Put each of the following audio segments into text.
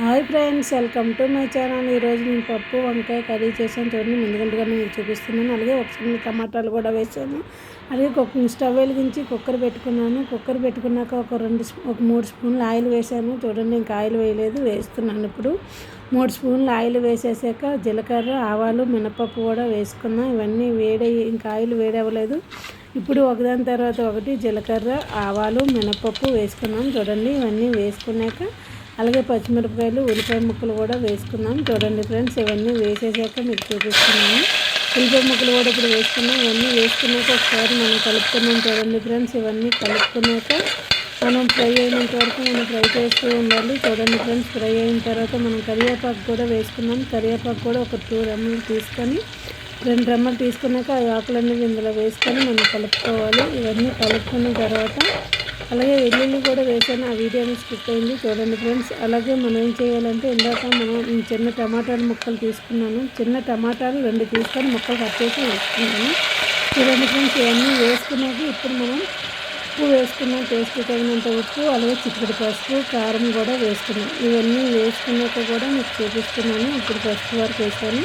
Hi friends welcome to my channel. ఈరోజు నేను పప్పు వంకాయ కర్రీ చేసాను చూడండి ముందుగా మీకు చూపిస్తున్నాను. అలాగే ఒక చిన్న టమాటాలు కూడా వేసాను. అలాగే ఒక స్టవ్ వెలిగించి కుక్కర్ పెట్టుకున్నాను. కుక్కర్ పెట్టుకున్నాక ఒక రెండు ఒక మూడు స్పూన్లు ఆయిల్ వేసాను. చూడండి ఇంకా ఆయిల్ వేయలేదు వేస్తున్నాను ఇప్పుడు. మూడు స్పూన్లు ఆయిల్ వేసేసాక జీలకర్ర ఆవాలు మినపప్పు కూడా వేసుకున్నాం. ఇవన్నీ వేడి ఇంకా ఆయిల్ వేడవ్వలేదు. ఇప్పుడు ఒకదాని తర్వాత ఒకటి జీలకర్ర ఆవాలు మినపప్పు వేసుకున్నాం చూడండి ఇవన్నీ వేసుకున్నాక అలాగే పచ్చిమిరపకాయలు ఉల్లిపాయ ముక్కలు కూడా వేసుకున్నాం చూడండి ఫ్రెండ్స్ ఇవన్నీ వేసేసాక మీకు చూపిస్తున్నాను. ఉల్లిపాయ ముక్కలు కూడా ఇప్పుడు వేసుకున్నాం ఇవన్నీ వేసుకున్నాక ఒకసారి మనం కలుపుకున్నాం చూడండి ఫ్రెండ్స్ ఇవన్నీ కలుపుకున్నాక మనం ఫ్రై అయినంత వరకు మనం ఫ్రై చేస్తూ ఉండాలి. చూడండి ఫ్రెండ్స్ ఫ్రై అయిన తర్వాత మనం కరివేపాకు కూడా వేసుకున్నాం కరివేపాకు కూడా ఒక టూ రెమ్మలు తీసుకొని రెండు రెమ్మలు తీసుకున్నాక ఆ ఆకులన్నీ ఇందులో వేసుకొని మనం కలుపుకోవాలి. ఇవన్నీ కలుపుకున్న తర్వాత అలాగే వెల్లుల్లి కూడా వేసాను ఆ వీడియో స్కిప్ అయింది. చూడండి ఫ్రెండ్స్ అలాగే మనం ఏం చేయాలంటే ఇందాక మనం చిన్న టమాటాలు ముక్కలు తీసుకున్నాను. చిన్న టమాటాలు రెండు తీసుకొని ముక్కలు కట్ చేసి వేసుకున్నాను. చూడండి ఫ్రెండ్స్ ఇవన్నీ వేసుకున్నాక ఇప్పుడు మనం ఉప్పు వేసుకున్నాం. టేస్ట్ తగినంత ఉప్పు అలాగే చిక్కుడు పసుపు కారం కూడా వేసుకున్నాం. ఇవన్నీ వేసుకున్నాక కూడా మీకు చూపిస్తున్నాను. ఇప్పుడు పసుపు వరకు వేసాను.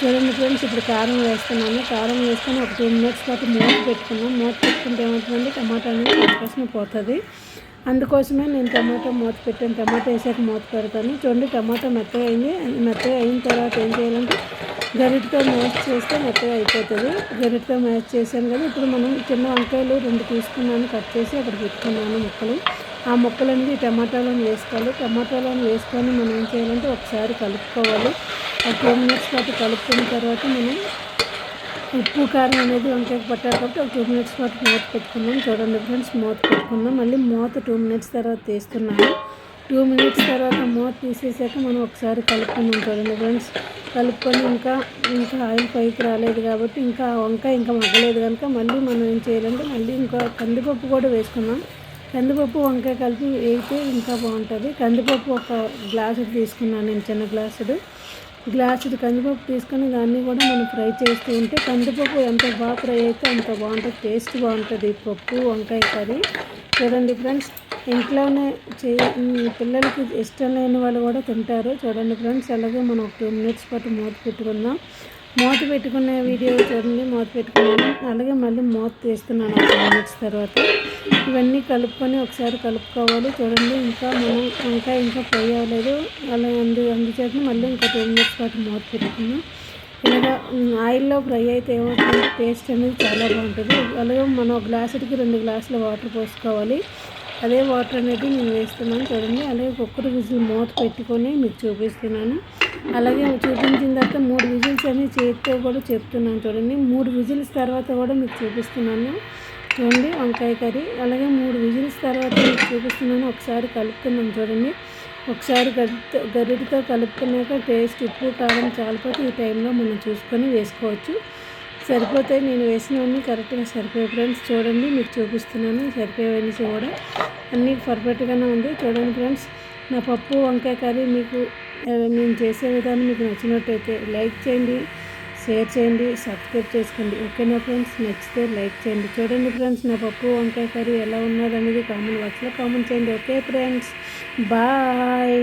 చూడండి ఫ్రెండ్స్ ఇప్పుడు కారం వేస్తున్నాను. కారం వేసుకొని ఒక టూ మినిట్స్ పాటు మూత పెట్టుకున్నాం. మూత పెట్టుకుంటే ఏమవుతుందంటే టమాటా అనేది పచ్చిపసం పోతుంది. అందుకోసమే నేను టమాటా మూత పెట్టాను. టమాటా వేసాక మూత పెడతాను. చూడండి టమాటా మెత్తగా అయింది. మెత్తగా అయిన తర్వాత ఏం చేయాలంటే గరిటతో మ్యాచ్ చేస్తే మెత్తగా అయిపోతుంది. గరిటతో మ్యాచ్ చేశాను కదా ఇప్పుడు మనం చిన్న వంకాయలు రెండు తీసుకున్నాను కట్ చేసి అక్కడ పెట్టుకున్నాను ముక్కలు. ఆ ముక్కలన్నీ టమాటాలను వేసుకోవాలి. టమాటాలను వేసుకొని మనం ఏం చేయాలంటే ఒకసారి కలుపుకోవాలి. ఒక టూ మినిట్స్ పాటు కలుపుకున్న తర్వాత మనం ఉప్పు కారం అనేది వంకాయకు పట్టారు కాబట్టి ఒక టూ మినిట్స్ పాటు మూత పెట్టుకున్నాం. చూడండి ఫ్రెండ్స్ మూత పెట్టుకున్నాం. మళ్ళీ మూత టూ మినిట్స్ తర్వాత తీస్తున్నాము టూ మినిట్స్ తర్వాత మూత తీసేసాక మనం ఒకసారి కలుపుకున్నాం చూడండి ఫ్రెండ్స్. కలుపుకొని ఇంకా ఇంకా ఆయిల్ పైకి రాలేదు కాబట్టి ఇంకా వంకాయ ఇంకా మగ్గలేదు కనుక మళ్ళీ మనం ఏం చేయాలంటే మళ్ళీ ఇంకా కందిపప్పు కూడా వేసుకున్నాం కందిపప్పు వంకాయ కలిపి వేస్తే ఇంకా బాగుంటుంది. కందిపప్పు ఒక గ్లాసు తీసుకున్నాను నేను చిన్న గ్లాసుడు. గ్లాసుడు కందిపప్పు తీసుకొని దాన్ని కూడా మనం ఫ్రై చేస్తూ ఉంటే కందిపప్పు ఎంత బాగా ఫ్రై అయితే అంత బాగుంటుంది టేస్ట్ బాగుంటుంది పప్పు వంకాయ కర్రీ. చూడండి ఫ్రెండ్స్ ఇంట్లోనే చే పిల్లలకి ఇష్టం లేని వాళ్ళు కూడా తింటారు. చూడండి ఫ్రెండ్స్ అలాగే మనం ఒక టూ మినిట్స్ పాటు మూత పెట్టుకుందాం. మూత పెట్టుకునే వీడియో చూడండి మూత పెట్టుకున్నాను. అలాగే మళ్ళీ మూత తీస్తున్నాను ఒక మినిట్స్ తర్వాత. ఇవన్నీ కలుపుకొని ఒకసారి కలుపుకోవాలి. చూడండి ఇంకా మనం ఇంకా ఇంకా ఫ్రై అవ్వలేదు. అలా అందు అందుచేత మళ్ళీ ఇంకా టూ మినిట్స్ పాటు మూత పెట్టుకున్నాం ఇలాగా ఆయిల్లో ఫ్రై అయితే ఏమవుతుంది? టేస్ట్ అనేది చాలా బాగుంటుంది. అలాగే మనం గ్లాసుకి రెండు గ్లాసుల వాటర్ పోసుకోవాలి. అదే వాటర్ అనేది నేను వేస్తున్నాను చూడండి. అలాగే కుక్కర్ విజిల్ మూత పెట్టుకొని మీకు చూపిస్తున్నాను. అలాగే చూపించిన తర్వాత మూడు విజిల్స్ అని చేతితో కూడా చెప్తున్నాను చూడండి. మూడు విజిల్స్ తర్వాత కూడా మీకు చూపిస్తున్నాను. చూడండి వంకాయ కర్రీ. అలాగే మూడు విజిల్స్ తర్వాత మీకు చూపిస్తున్నాను. ఒకసారి కలుపుతున్నాం చూడండి. ఒకసారి గరిటితో కలుపుకున్నాక టేస్ట్ ఉప్పు కారం చాలిపోతే ఈ టైంలో మనం చూసుకొని వేసుకోవచ్చు. సరిపోతే నేను వేసినవన్నీ కరెక్ట్గా సరిపోయే ఫ్రెండ్స్ చూడండి మీకు చూపిస్తున్నాను. సరిపోయేవన్నీ కూడా అన్నీ పర్ఫెక్ట్గానే ఉంది. చూడండి ఫ్రెండ్స్ నా పప్పు వంకాయ కర్రీ మీకు నేను చేసే విధానం మీకు నచ్చినట్టయితే లైక్ చేయండి. షేర్ చేయండి సబ్స్క్రైబ్ చేసుకోండి. ఓకేనా ఫ్రెండ్స్ నచ్చితే లైక్ చేయండి. చూడండి ఫ్రెండ్స్ నా పప్పు వంకాయ కర్రీ ఎలా ఉన్నదనేది కామెంట్ బాక్స్లో కామెంట్ చేయండి. Okay friends bye.